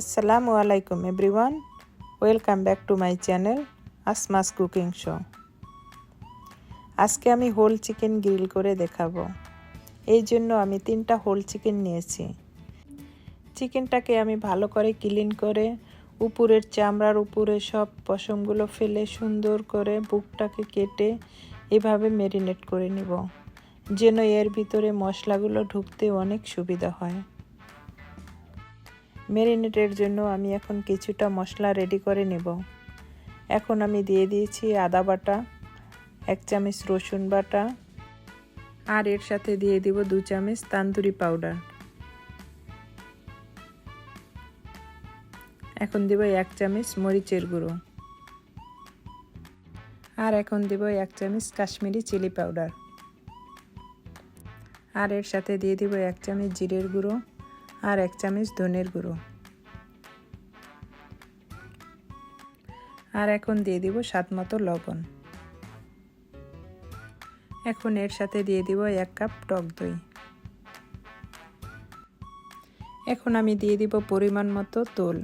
আসসালামু আলাইকুম everyone welcome back to my channel আসমাস cooking show আজকে আমি হোল চিকেন গ্রিল করে দেখাবো। এই জন্য আমি তিনটা হোল চিকেন নিয়েছি। চিকেনটাকে আমি ভালো করে ক্লিন করে, উপরের চামড়ার উপরে সব পশমগুলো ফেলে সুন্দর করে বুকটাকে কেটে এভাবে ম্যারিনেট করে নিব। যেন এর ভিতরে মশলাগুলো ঢুকতে অনেক সুবিধা হয়। ম্যারিনেটের জন্য আমি এখন কিছুটা মশলা রেডি করে নেব। এখন আমি দিয়ে দিয়েছি আদা বাটা, এক চামচ রসুন বাটা, আর এর সাথে দিয়ে দিব দু চামচ তান্দুরি পাউডার। এখন দিব এক চামচ মরিচের গুঁড়ো। আর এখন দিব এক চামচ কাশ্মীরি চিলি পাউডার। আর এর সাথে দিয়ে দিব এক চামচ জিরের গুঁড়ো। আর এক চামচ ধনের গুঁড়ো। আর এখন দিয়ে দিব স্বাদ মতো লবণ। এখন এর সাথে দিয়ে দিব এক কাপ টক দই। এখন আমি দিয়ে দিব পরিমাণ মতো তোল।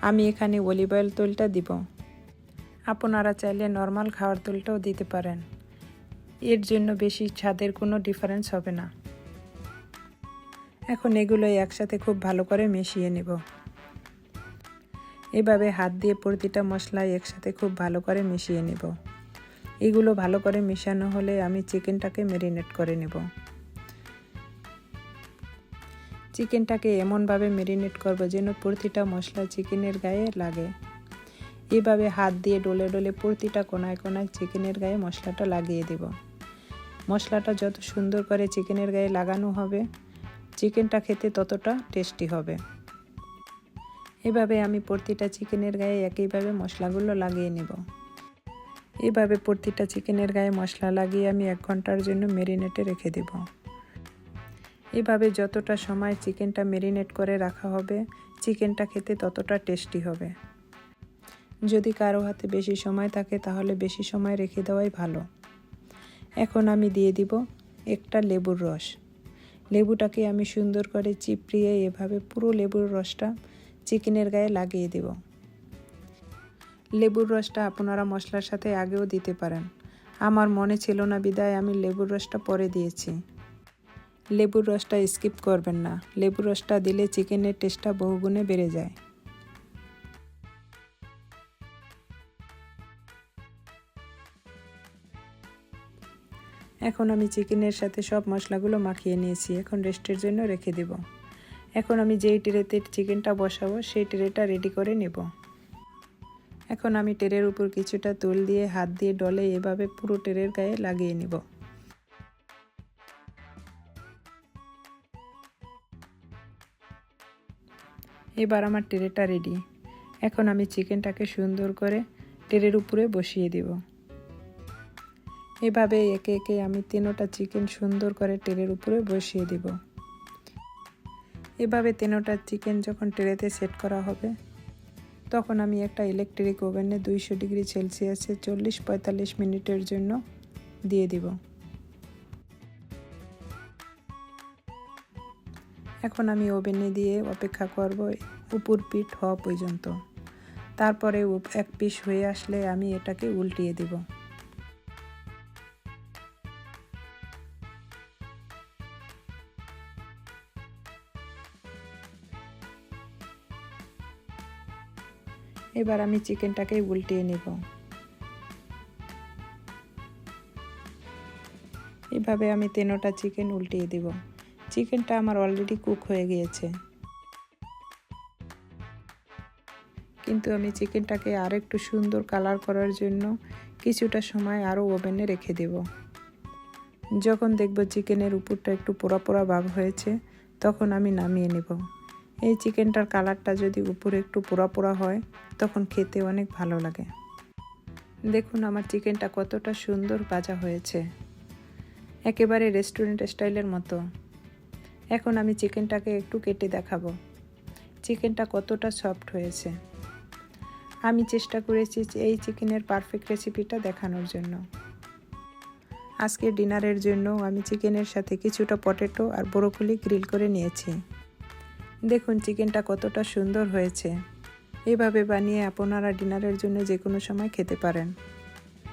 আমি এখানে অলিভ অয়েল তোলটা দিব। আপনারা চাইলে নর্মাল খাওয়ার তোলটাও দিতে পারেন। এর জন্য বেশি স্বাদের কোনো ডিফারেন্স হবে না। এখন এগুলো একসাথে খুব ভালো করে মিশিয়ে নেব। এভাবে হাত দিয়ে প্রতিটা মশলা একসাথে খুব ভালো করে মিশিয়ে নেব। এগুলো ভালো করে মেশানো হলে আমি চিকেনটাকে ম্যারিনেট করে নেব। চিকেনটাকে এমনভাবে ম্যারিনেট করব যেন প্রতিটা মশলা চিকেনের গায়ে লাগে। এভাবে হাত দিয়ে ডলে ডলে প্রতিটা কোনায় কোনায় চিকেনের গায়ে মশলাটা লাগিয়ে দেব। মশলাটা যত সুন্দর করে চিকেনের গায়ে লাগানো হবে চিকেনটা খেতে ততটা টেস্টি হবে। এভাবে আমি প্রতিটা চিকেনের গায়ে একইভাবে মশলাগুলো লাগিয়ে নেব। এভাবে প্রতিটা চিকেনের গায়ে মশলা লাগিয়ে আমি এক ঘণ্টার জন্য মেরিনেটে রেখে দেব। এভাবে যতটা সময় চিকেনটা মেরিনেট করে রাখা হবে, চিকেনটা খেতে ততটা টেস্টি হবে। যদি কারও হাতে বেশি সময় থাকে, তাহলে বেশি সময় রেখে দেওয়াই ভালো। এখন আমি দিয়ে দিব একটা লেবুর রস। লেবুটাকে আমি সুন্দর করে চিপড়িয়ে এভাবে পুরো লেবুর রসটা চিকেনের গায়ে লাগিয়ে দেব। লেবুর রসটা আপনারা মশলার সাথে আগেও দিতে পারেন। আমার মনে ছিল না বিদায়, আমি লেবুর রসটা পরে দিয়েছি। লেবুর রসটা স্কিপ করবেন না। লেবুর রসটা দিলে চিকেনের টেস্টটা বহুগুণে বেড়ে যায়। এখন আমি চিকেনের সাথে সব মশলাগুলো মাখিয়ে নিয়েছি, এখন রেস্টের জন্য রেখে দেব। এখন আমি যেই ট্রেতে চিকেনটা বসাবো, সেই ট্রেটা রেডি করে নেব। এখন আমি টেরের উপর কিছুটা তুল দিয়ে হাত দিয়ে ডলে এভাবে পুরো টেরের গায়ে লাগিয়ে নেব। এবার আমার টেরেটা রেডি। এখন আমি চিকেনটাকে সুন্দর করে টেরের উপরে বসিয়ে দেব। এভাবে একে একে আমি তিনোটা চিকেন সুন্দর করে টেরের উপরে বসিয়ে দেব। এভাবে তিনোটা চিকেন যখন ট্রেতে সেট করা হবে, তখন আমি একটা ইলেকট্রিক ওভেনে দুইশো ডিগ্রি সেলসিয়াসে চল্লিশ পঁয়তাল্লিশ মিনিটের জন্য দিয়ে দিব। এখন আমি ওভেনে দিয়ে অপেক্ষা করব উপর পিঠ হওয়া পর্যন্ত। তারপরে এক পিস হয়ে আসলে আমি এটাকে উল্টিয়ে দিব। এবার আমি চিকেনটাকে উল্টিয়ে নেব। এভাবে আমি তেনোটা চিকেন উল্টিয়ে দেব। চিকেনটা আমার অলরেডি কুক হয়ে গিয়েছে। কিন্তু আমি চিকেনটাকে আর একটু সুন্দর কালার করার জন্য কিছুটা সময় আরও ওভেনে রেখে দেব। যখন দেখব চিকেনের উপরটা একটু পোড়া পোড়া ভাব হয়েছে, তখন আমি নামিয়ে নেব। এই চিকেনটার কালারটা যদি উপরে একটু পোড়া পোড়া হয়, তখন খেতে অনেক ভালো লাগে। দেখুন আমার চিকেনটা কতটা সুন্দর ভাজা হয়েছে। একেবারে রেস্টুরেন্ট স্টাইলের মতো। এখন আমি চিকেনটাকে একটু কেটে দেখাবো। চিকেনটা কতটা সফট হয়েছে। আমি চেষ্টা করেছি এই চিকেনের পারফেক্ট রেসিপিটা দেখানোর জন্য। আজকে ডিনারের জন্য আমি চিকেনের সাথে কিছুটা পটেটো আর ব্রোকলি গ্রিল করে নিয়েছি। দেখুন, চিকেনটা কতটা সুন্দর হয়েছে। এভাবে বানিয়ে আপনারা ডিনারের জন্য যে কোনো সময় খেতে পারেন।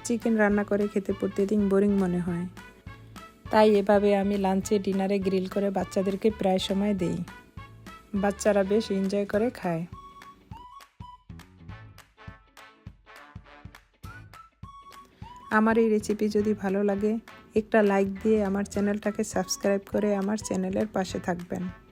চিকেন রান্না করে খেতে প্রতিদিন বোরিং মনে হয়। তাই এভাবে আমি লাঞ্চে ডিনারে গ্রিল করে বাচ্চাদেরকে প্রায় সময় দেই। বাচ্চারা বেশ এনজয় করে খায়। আমার এই রেসিপি যদি ভালো লাগে, একটা লাইক দিয়ে আমার চ্যানেলটাকে সাবস্ক্রাইব করে আমার চ্যানেলের পাশে থাকবেন।